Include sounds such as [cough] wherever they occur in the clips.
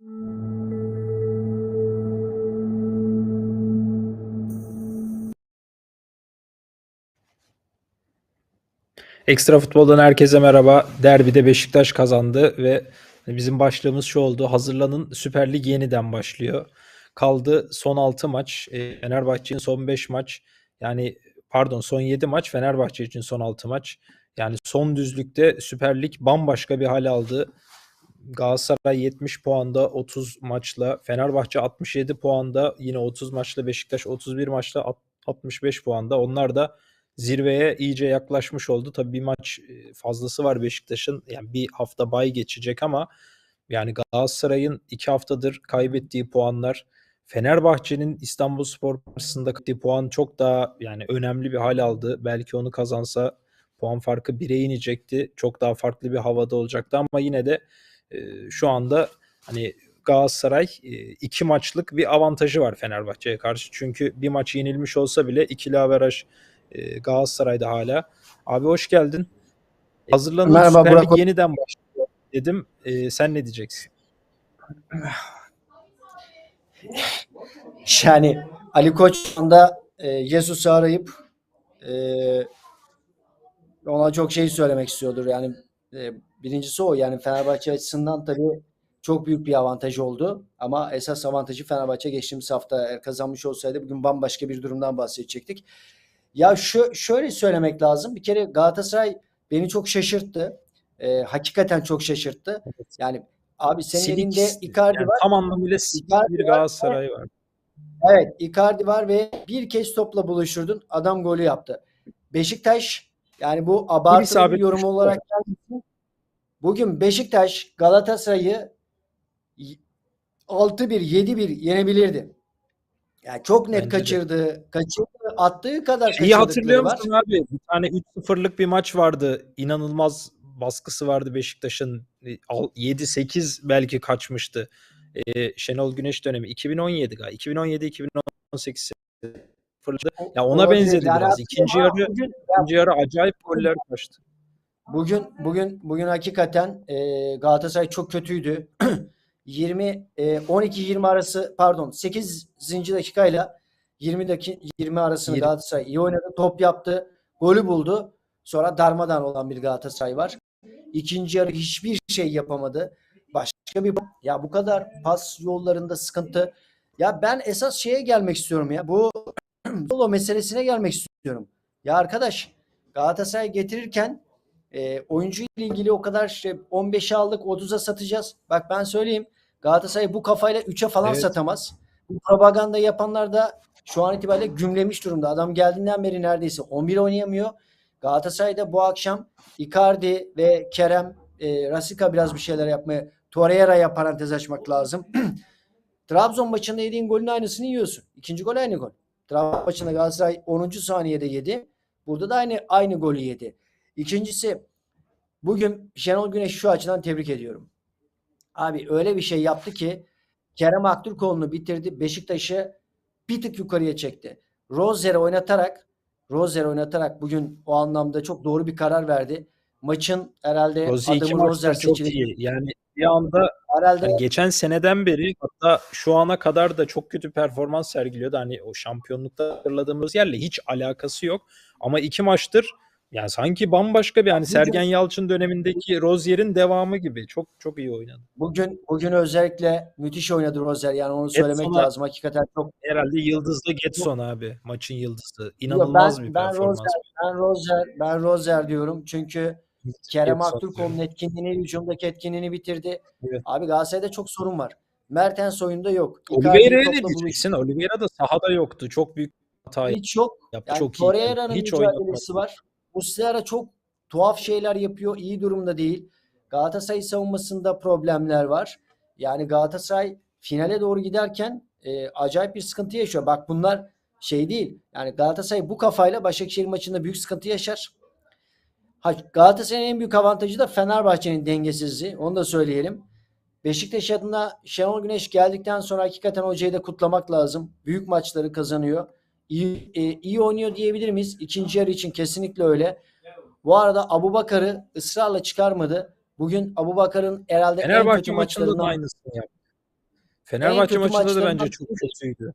Ekstra Futbol'dan herkese merhaba. Derbide Beşiktaş kazandı ve bizim başlığımız şu oldu. Hazırlanın Süper Lig yeniden başlıyor. Kaldı son 6 maç. E, Fenerbahçe'nin son 5 maç. Yani pardon son 7 maç. Fenerbahçe için son 6 maç. Yani son düzlükte Süper Lig bambaşka bir hal aldı. Galatasaray 70 puanda 30 maçla, Fenerbahçe 67 puanda, yine 30 maçla, Beşiktaş 31 maçla alt- 65 puanda. Onlar da zirveye iyice yaklaşmış oldu. Tabii bir maç e, fazlası var Beşiktaş'ın. Yani bir hafta bay geçecek ama yani Galatasaray'ın iki haftadır kaybettiği puanlar, Fenerbahçe'nin İstanbulspor karşısında kaybettiği puan çok daha yani önemli bir hal aldı. Belki onu kazansa puan farkı 1'e inecekti. Çok daha farklı bir havada olacaktı ama yine de e, şu anda hani Galatasaray e, iki maçlık bir avantajı var Fenerbahçe'ye karşı. Çünkü bir maç yenilmiş olsa bile ikili averaj e, Galatasaray'da hala. Abi hoş geldin. Hazırlanın Merhaba, Süper Burak. Yeniden başlıyor dedim. E, sen ne diyeceksin? [sighs] Yani Ali Koç da e, Jesus'u arayıp e, ona çok şey söylemek istiyordur. Yani e, birincisi o. Yani Fenerbahçe açısından tabii çok büyük bir avantaj oldu. Ama esas avantajı Fenerbahçe geçtiğimiz hafta eğer kazanmış olsaydı bugün bambaşka bir durumdan bahsedecektik. Ya şu şöyle söylemek lazım. Bir kere Galatasaray beni çok şaşırttı. E, hakikaten çok şaşırttı. Yani abi senin Silik, elinde Icardi yani var. tam anlamıyla silik bir var. Galatasaray var. Evet, Icardi var ve bir kez topla buluşturdun. Adam golü yaptı. Beşiktaş yani bu abartılı bir yorum olarak gelmesin. Bugün Beşiktaş Galatasaray'ı 6-1, 7-1 yenebilirdi. Yani çok net Bence de. kaçırdı. Kaçırdı. Attığı kadar Şeyi hatırlıyor musun abi? Bir tane 3-0'lık bir maç vardı. İnanılmaz baskısı vardı Beşiktaş'ın. E, al- 7-8 belki kaçmıştı. E, Şenol Güneş dönemi 2017 galiba. 2017-2018 fırladı. Ya ona benzedi biraz. İkinci yarı ikinci yarı acayip goller kaçtı. Bugün bugün bugün hakikaten e, Galatasaray çok kötüydü. [clears throat] 20 e, 12-20 arası pardon 8. dakikayla 20 dakika 20 arasını Yirmi. Galatasaray iyi oynadı. Top yaptı. Golü buldu. Sonra darmadan olan bir Galatasaray var. İkinci yarı hiçbir şey yapamadı. Başka bir ya bu kadar pas yollarında sıkıntı. Ya ben esas şeye gelmek istiyorum ya. Bu [clears throat] solo meselesine gelmek istiyorum. Ya arkadaş Galatasaray getirirken e, oyuncu ile ilgili o kadar işte 15'e aldık 30'a satacağız. Bak ben söyleyeyim Galatasaray bu kafayla 3'e falan Evet. satamaz. Bu propaganda yapanlar da şu an itibariyle gümlemiş durumda. Adam geldiğinden beri neredeyse 11 oynayamıyor. Galatasaray'da bu akşam Icardi ve Kerem e, Rasika biraz bir şeyler yapmaya Torreira'ya parantez açmak lazım. [clears throat] Trabzon maçında yediğin golün aynısını yiyorsun. İkinci gol aynı gol. Trabzon maçında Galatasaray 10. saniyede yedi. Burada da aynı aynı golü yedi. İkincisi bugün Şenol Güneş şu açıdan tebrik ediyorum. Abi öyle bir şey yaptı ki Kerem Aktürkoğlu'nu bitirdi. Beşiktaş'ı bir tık yukarıya çekti. Rozer'i oynatarak Rozer oynatarak bugün o anlamda çok doğru bir karar verdi. Maçın herhalde Rozi iki adamı Rozer seçildi. iyi. Yani bir anda Herhalde Yani geçen seneden beri hatta şu ana kadar da çok kötü performans sergiliyordu. Hani o şampiyonlukta hatırladığımız yerle hiç alakası yok. Ama iki maçtır yani sanki bambaşka bir hani Sergen Yalçın dönemindeki Rozier'in devamı gibi. Çok çok iyi oynadı. bugün bugün özellikle müthiş oynadı Rozer. Yani onu söylemek Getson'a- lazım. Hakikaten çok Herhalde yıldızlı Getson abi. Maçın yıldızı. İnanılmaz ben, bir ben performans. Rozer, ben Rozer, ben Rozer diyorum. Çünkü Kerem Aktürkoğlu'nun etkinliğini, hücumdaki etkinliğini bitirdi. Evet. Abi Galatasaray'da çok sorun var. Mertens oyunda yok. Oliveira'ya ne diyeceksin? Oliveira da sahada yoktu. Çok büyük hata Hiç yok. yaptı. Yani çok iyi. Torreira'nın Hiç mücadelesi var. Muslera çok tuhaf şeyler yapıyor. iyi durumda değil. Galatasaray savunmasında problemler var. Yani Galatasaray finale doğru giderken e, acayip bir sıkıntı yaşıyor. Bak bunlar şey değil. Yani Galatasaray bu kafayla Başakşehir maçında büyük sıkıntı yaşar. Ha, Galatasaray'ın en büyük avantajı da Fenerbahçe'nin dengesizliği. Onu da söyleyelim. Beşiktaş adına Şenol Güneş geldikten sonra hakikaten hocayı da kutlamak lazım. Büyük maçları kazanıyor. İyi, e, iyi oynuyor diyebilir miyiz? İkinci yarı için kesinlikle öyle. Bu arada Abu Bakar'ı ısrarla çıkarmadı. Bugün Abu Bakar'ın herhalde en Fenerbahçe kötü maçında da aynısını yaptı. Fenerbahçe maçında da bence çok kötüydü.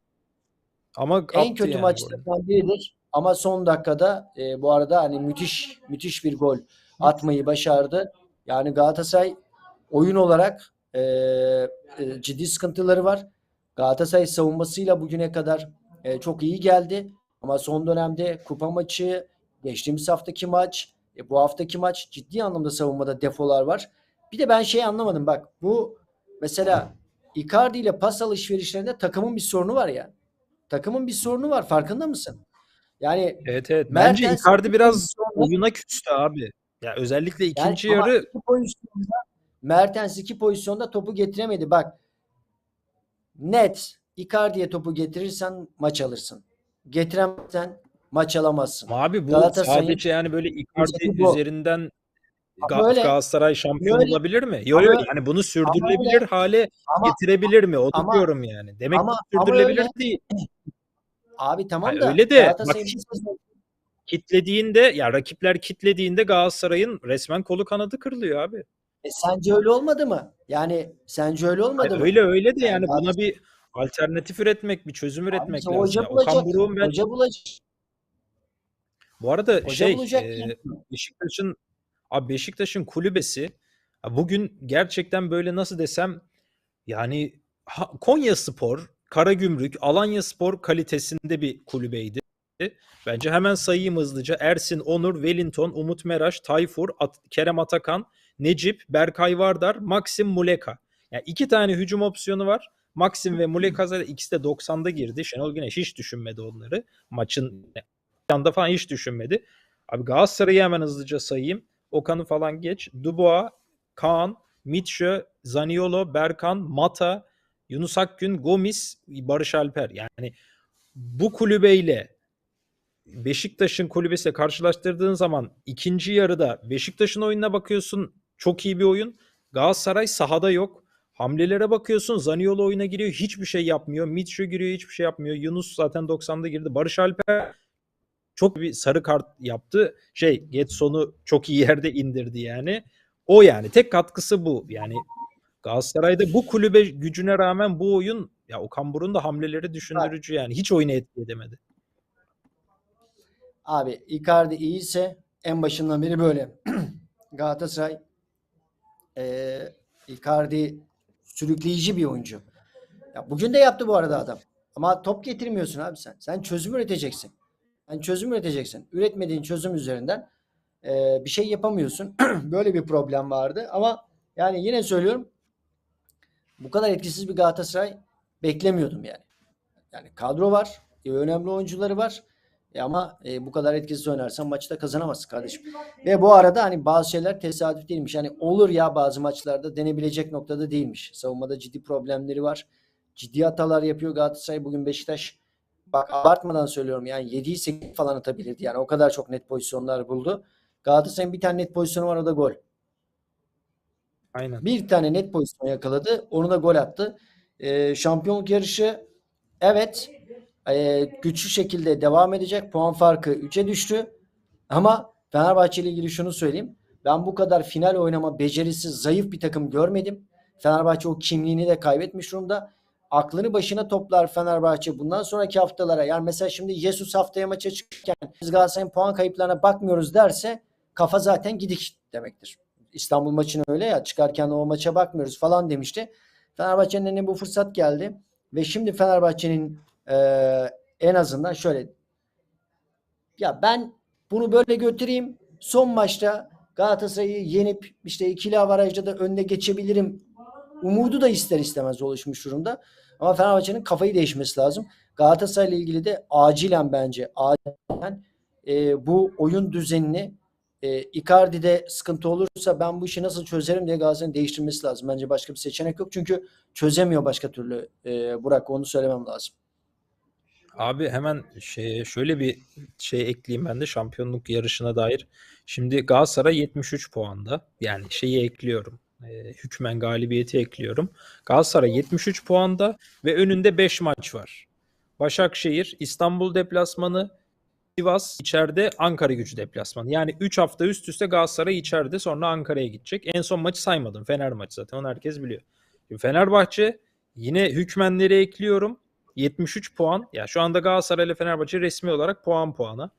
Ama En kötü yani maçlardan biridir. Ama son dakikada e, bu arada hani müthiş müthiş bir gol atmayı başardı. Yani Galatasaray oyun olarak e, e, ciddi sıkıntıları var. Galatasaray savunmasıyla bugüne kadar e, çok iyi geldi. Ama son dönemde kupa maçı, geçtiğimiz haftaki maç, e, bu haftaki maç ciddi anlamda savunmada defolar var. Bir de ben şey anlamadım bak bu mesela Icardi ile pas alışverişlerinde takımın bir sorunu var ya. Takımın bir sorunu var farkında mısın? Yani Evet evet. Bence Mertens Icardi biraz [laughs] oyuna küstü abi. Ya özellikle yani ikinci ama yarı iki pozisyonda Mertens iki pozisyonda topu getiremedi. Bak net Icardi'ye topu getirirsen maç alırsın. Getiremezsen maç alamazsın. Ama abi bu sadece yani böyle Icardi bu. üzerinden Ama Ga- öyle. Galatasaray şampiyon Öyle. olabilir mi? Yok yok yani bunu sürdürülebilir hale Ama getirebilir mi? Onu ama- diyorum yani. Demek ama- ki ama sürdürülebilir öyle. değil. abi tamam Hayır, da öyle de bak kitlediğinde ya rakipler kitlediğinde Galatasaray'ın resmen kolu kanadı kırılıyor abi. E, sence öyle olmadı mı? Yani sence öyle olmadı Hayır, mı? öyle öyle de Yani yani buna bir alternatif üretmek, bir çözüm üretmek Abisi lazım. hoca ya. Okan bulacak. Buruk'un ben Hoca bulacak. bu arada Hoca şey bulacak e, yani. Beşiktaş'ın abi Beşiktaş'ın kulübesi bugün gerçekten böyle nasıl desem yani Konya Spor, Karagümrük, Alanya Spor kalitesinde bir kulübeydi. Bence hemen sayayım hızlıca. Ersin, Onur, Wellington, Umut Meraş, Tayfur, At- Kerem Atakan, Necip, Berkay Vardar, Maxim Muleka. Yani iki tane hücum opsiyonu var. Maxim ve Muleka zaten ikisi de 90'da girdi. Şenol Güneş hiç düşünmedi onları. Maçın anda falan hiç düşünmedi. Abi Galatasaray'ı hemen hızlıca sayayım. Okan'ı falan geç. Dubois, Kaan, Mitchell, Zaniolo, Berkan, Mata, Yunus Akgün, Gomis, Barış Alper. Yani bu kulübeyle Beşiktaş'ın kulübesiyle karşılaştırdığın zaman ikinci yarıda Beşiktaş'ın oyununa bakıyorsun çok iyi bir oyun. Galatasaray sahada yok. Hamlelere bakıyorsun Zaniolo oyuna giriyor hiçbir şey yapmıyor. Mitchell giriyor hiçbir şey yapmıyor. Yunus zaten 90'da girdi. Barış Alper çok bir sarı kart yaptı. Şey Getson'u çok iyi yerde indirdi yani. O yani tek katkısı bu. Yani Galatasaray'da bu kulübe gücüne rağmen bu oyun ya Okan Buruk'un da hamleleri düşündürücü yani. Hiç oyunu etki edemedi. Abi Icardi iyiyse en başından beri böyle. [clears throat] Galatasaray eee Icardi sürükleyici bir oyuncu. Ya bugün de yaptı bu arada adam. Ama top getirmiyorsun abi sen. Sen çözüm üreteceksin. Sen çözüm üreteceksin. Üretmediğin çözüm üzerinden eee, bir şey yapamıyorsun. [clears throat] Böyle bir problem vardı. Ama yani yine söylüyorum bu kadar etkisiz bir Galatasaray beklemiyordum yani. Yani kadro var. e, önemli oyuncuları var. E ama e, bu kadar etkisiz oynarsan maçta kazanamazsın kardeşim. Ve bu arada hani bazı şeyler tesadüf değilmiş. Yani olur ya bazı maçlarda denebilecek noktada değilmiş. Savunmada ciddi problemleri var. Ciddi hatalar yapıyor Galatasaray. Bugün Beşiktaş bak abartmadan söylüyorum yani 7'yi 8 falan atabilirdi. Yani o kadar çok net pozisyonlar buldu. Galatasaray'ın bir tane net pozisyonu var o da gol. Aynen. Bir tane net pozisyon yakaladı. Onu da gol attı. Ee, şampiyonluk yarışı evet e, güçlü şekilde devam edecek. Puan farkı 3'e düştü. Ama Fenerbahçe ile ilgili şunu söyleyeyim. Ben bu kadar final oynama becerisi zayıf bir takım görmedim. Fenerbahçe o kimliğini de kaybetmiş durumda. Aklını başına toplar Fenerbahçe bundan sonraki haftalara. Yani mesela şimdi Jesus haftaya maça çıkarken biz Galatasaray'ın puan kayıplarına bakmıyoruz derse kafa zaten gidik demektir. İstanbul maçını öyle ya çıkarken o maça bakmıyoruz falan demişti. Fenerbahçe'nin eline bu fırsat geldi ve şimdi Fenerbahçe'nin eee, en azından şöyle ya ben bunu böyle götüreyim son maçta Galatasaray'ı yenip işte ikili avarajda da önde geçebilirim umudu da ister istemez oluşmuş durumda. Ama Fenerbahçe'nin kafayı değişmesi lazım. Galatasaray ile ilgili de acilen bence acilen e, bu oyun düzenini e, Icardi'de sıkıntı olursa ben bu işi nasıl çözerim diye Galatasaray'ın değiştirmesi lazım. Bence başka bir seçenek yok. Çünkü çözemiyor başka türlü e, Burak. Onu söylemem lazım. Abi hemen şey şöyle bir şey ekleyeyim ben de şampiyonluk yarışına dair. Şimdi Galatasaray 73 puanda. Yani şeyi ekliyorum. E, hükmen galibiyeti ekliyorum. Galatasaray 73 puanda ve önünde 5 maç var. Başakşehir, İstanbul deplasmanı, Sivas içeride, Ankara gücü deplasmanı. Yani 3 hafta üst üste Galatasaray içeride sonra Ankara'ya gidecek. En son maçı saymadım. Fener maçı zaten onu herkes biliyor. Şimdi Fenerbahçe Yine hükmenleri ekliyorum. 73 puan. Ya şu anda Galatasaray ile Fenerbahçe resmi olarak puan puana.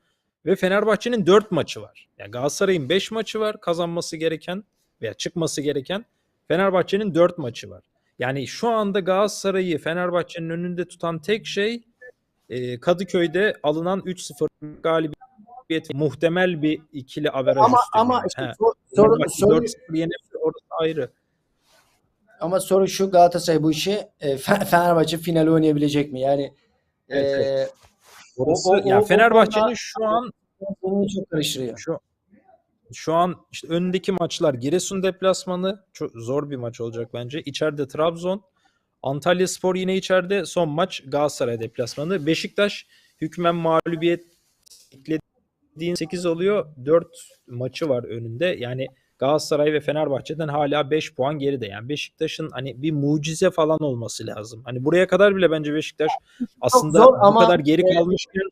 Ve Fenerbahçe'nin 4 maçı var. Yani Galatasaray'ın 5 maçı var kazanması gereken veya çıkması gereken. Fenerbahçe'nin 4 maçı var. Yani şu anda Galatasaray'ı Fenerbahçe'nin önünde tutan tek şey e, Kadıköy'de alınan 3-0 galibiyet muhtemel bir ikili averaj Ama üstü. ama yani. işte sor- Fenerbahçe soru, 4-0 yenebilir orası ayrı. Ama soru şu Galatasaray bu işi e, Fe- Fenerbahçe finali oynayabilecek mi? Yani e, Evet, Orası, o- o- yani Fenerbahçe'nin şu an çok karıştırıyor. şu şu an işte önündeki maçlar Giresun deplasmanı çok zor bir maç olacak bence. İçeride Trabzon, Antalya Spor yine içeride son maç Galatasaray deplasmanı. Beşiktaş hükmen mağlubiyet eklediğin 8 oluyor. 4 maçı var önünde. Yani Galatasaray ve Fenerbahçe'den hala 5 puan geride. Yani Beşiktaş'ın hani bir mucize falan olması lazım. Hani buraya kadar bile bence Beşiktaş aslında bu ama- kadar geri Evet. kalmışken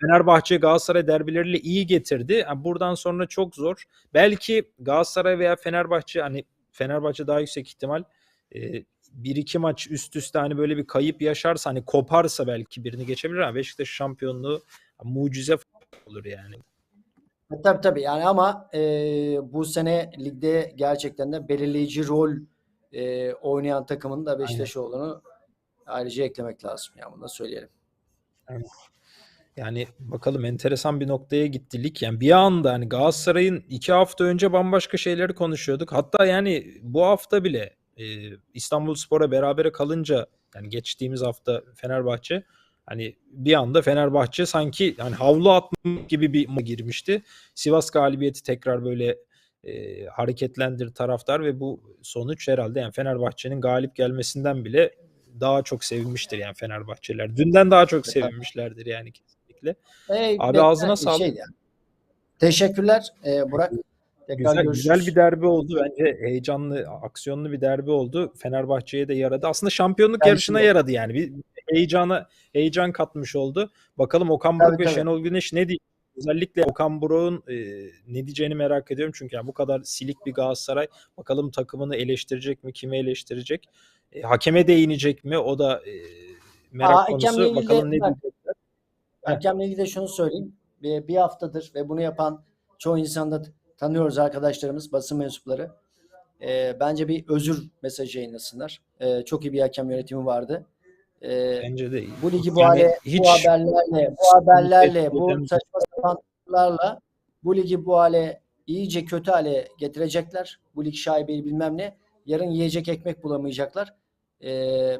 Fenerbahçe Galatasaray derbileriyle iyi getirdi. Yani buradan sonra çok zor. Belki Galatasaray veya Fenerbahçe hani Fenerbahçe daha yüksek ihtimal e, bir iki maç üst üste hani böyle bir kayıp yaşarsa hani koparsa belki birini geçebilir ama Beşiktaş şampiyonluğu mucize olur yani. E, Tabii tabii yani ama e, bu sene ligde gerçekten de belirleyici rol e, oynayan takımın da Beşiktaş olduğunu ayrıca eklemek lazım. Yani bunu da söyleyelim. Yani bakalım enteresan bir noktaya gitti lig. Yani bir anda hani Galatasaray'ın iki hafta önce bambaşka şeyleri konuşuyorduk. Hatta yani bu hafta bile e, İstanbulspor'a berabere kalınca yani geçtiğimiz hafta Fenerbahçe hani bir anda Fenerbahçe sanki hani havlu atmak gibi bir moda girmişti. Sivas galibiyeti tekrar böyle e, hareketlendir taraftar ve bu sonuç herhalde yani Fenerbahçe'nin galip gelmesinden bile daha çok sevinmiştir yani Fenerbahçeliler. Dünden daha çok sevinmişlerdir yani kesinlikle. E, Abi ağzına sağlık. şey yani. Teşekkürler e, Burak. Tekrar Güzel, görüşürüz. güzel bir derbi oldu bence. Heyecanlı, aksiyonlu bir derbi oldu. Fenerbahçe'ye de yaradı. Aslında şampiyonluk Bence yarışına de. yaradı yani. Bir heyecana heyecan katmış oldu. Bakalım Okan Buruk ve tabii. Şenol Güneş ne diyecek? Özellikle Okan Buruk'un e, ne diyeceğini merak ediyorum. Çünkü yani bu kadar silik bir Galatasaray bakalım takımını eleştirecek mi? Kimi eleştirecek? E, hakeme değinecek mi? O da e, merak Aa, konusu. Bakalım ne diyecekler? Hakemle ilgili de şunu söyleyeyim. Bir, bir haftadır ve bunu yapan çoğu insanı da tanıyoruz arkadaşlarımız, basın mensupları. E, bence bir özür mesajı yayınlasınlar. E, çok iyi bir hakem yönetimi vardı. E, Bence de iyi. bu ligi bu Yani hale, bu hiç haberlerle, bu haberlerle, bu saçma sapanlarla bu ligi bu hale iyice kötü hale getirecekler. Bu lig şaibeli bilmem ne. Yarın yiyecek ekmek bulamayacaklar. Ee,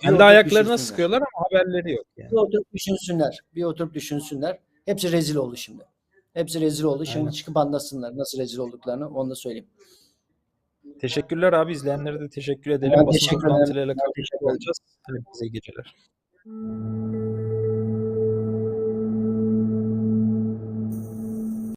kendi ayaklarına sıkıyorlar ama haberleri yok yani. Bir oturup düşünsünler. Bir oturup düşünsünler. Hepsi rezil oldu şimdi. Hepsi rezil oldu. Şimdi Aynen. çıkıp anlatsınlar nasıl rezil olduklarını. Onu da söyleyeyim. Teşekkürler abi izleyenlere de teşekkür edelim. Ben Basın teşekkür ederim. Ben teşekkür kalacağız. Herkese iyi geceler.